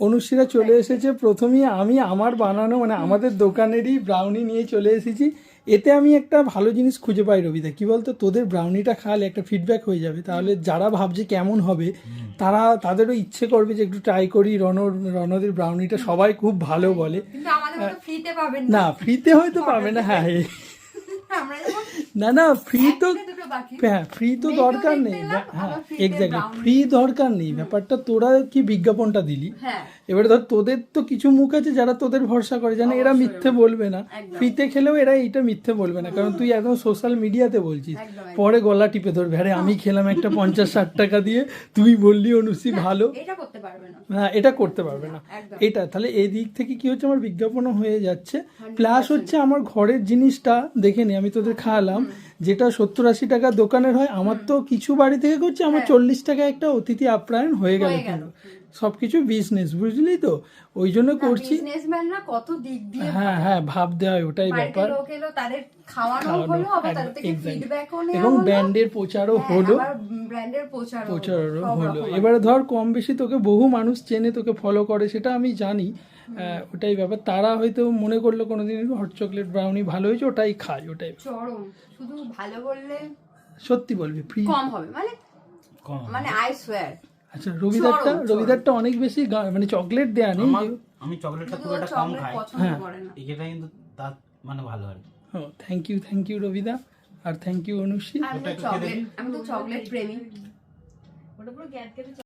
অনুশ্রীরা চলে এসেছে। প্রথমেই আমি আমার বানানো মানে আমাদের দোকানেরই ব্রাউনি নিয়ে চলে এসেছি। এতে আমি একটা ভালো জিনিস খুঁজে পাই রবিদা। কি বলতো? তোদের ব্রাউনিটা খাওয়ালে একটা ফিডব্যাক হয়ে যাবে। তাহলে যারা ভাবছে কেমন হবে তারা তাদেরও ইচ্ছে করবে যে একটু ট্রাই করি। রণ রণদের ব্রাউনিটা সবাই খুব ভালো বলে। না। ফ্রিতে হয়তো পাবে না। হ্যাঁ। না না ফ্রি তো হ্যাঁ ফ্রি তো দরকার নেই হ্যাঁ এক্স্যাক্টলি ফ্রি দরকার নেই ব্যাপারটা তোরা কি বিজ্ঞাপনটা দিলি? হ্যাঁ। এবারে ধর তোদের তো কিছু মুখ আছে যারা তোদের ভরসা করে জানে এরা মিথ্যে বলবে না। ফ্রিতে খেলেও এরা এইটা মিথ্যে বলবে না কারণ তুই একদম সোশ্যাল মিডিয়াতে বলছিস। পরে গলা টিপে ধরবে আরে আমি খেলাম একটা পঞ্চাশ ষাট টাকা দিয়ে তুই বললি অনুশ্রী ভালো। এটা হ্যাঁ এটা করতে পারবে না। এটা তাহলে এই দিক থেকে কি হচ্ছে আমার বিজ্ঞাপনও হয়ে যাচ্ছে। প্লাস হচ্ছে আমার ঘরের জিনিসটা দেখে নি আমি তোদের খাওয়ালাম যেটা সত্তর আশি টাকা দোকানের হয় আমার তো কিছু বাড়ি থেকে করছে আমার চল্লিশ টাকা একটা অতিথি আপ্যায়ন হয়ে গেল হয়ে। কিন্তু সবকিছু বিজনেস বুঝলি তো? ওই জন্য করছি। বিজনেসম্যানরা কত দিক দিয়ে হ্যাঁ হ্যাঁ ভাবতে হয় ওটাই ব্যাপার। তাদের খাওয়ানো খাওয়ানো, হলো আবার তাদের থেকে ফিডব্যাকও এবং ব্র্যান্ডের প্রচারও হলো। ব্র্যান্ডের প্রচার প্রচারও হলো। এবারে ধর কম বেশি তোকে বহু মানুষ চেনে তোকে ফলো করে সেটা আমি জানি। ওটাই ব্যাপার। তারা হয়তো মনে করল কোনোদিন হট চকলেট ব্রাউনি ভালো হয়েছে ওটাই খায় ওটাই চরম। শুধু ভালো বললে সত্যি বলবি ফ্রি কম হবে মানে কম মানে আই সোয়ার আচ্ছা রবিদারটা। রবিদারটা অনেক বেশি গা- মানে চকলেট দেয়া নেই আমি চকলেটটা খুব একটা কম খাই। পছন্দ হ্যাঁ। করে না। এটা কিন্তু তার মানে ভালো আর কি। থ্যাংক ইউ থ্যাংক ইউ রবিদা। আর থ্যাংক ইউ অনুশ্রী। আমি তো চকলেট প্রেমী। ওটা পুরো প্রেমী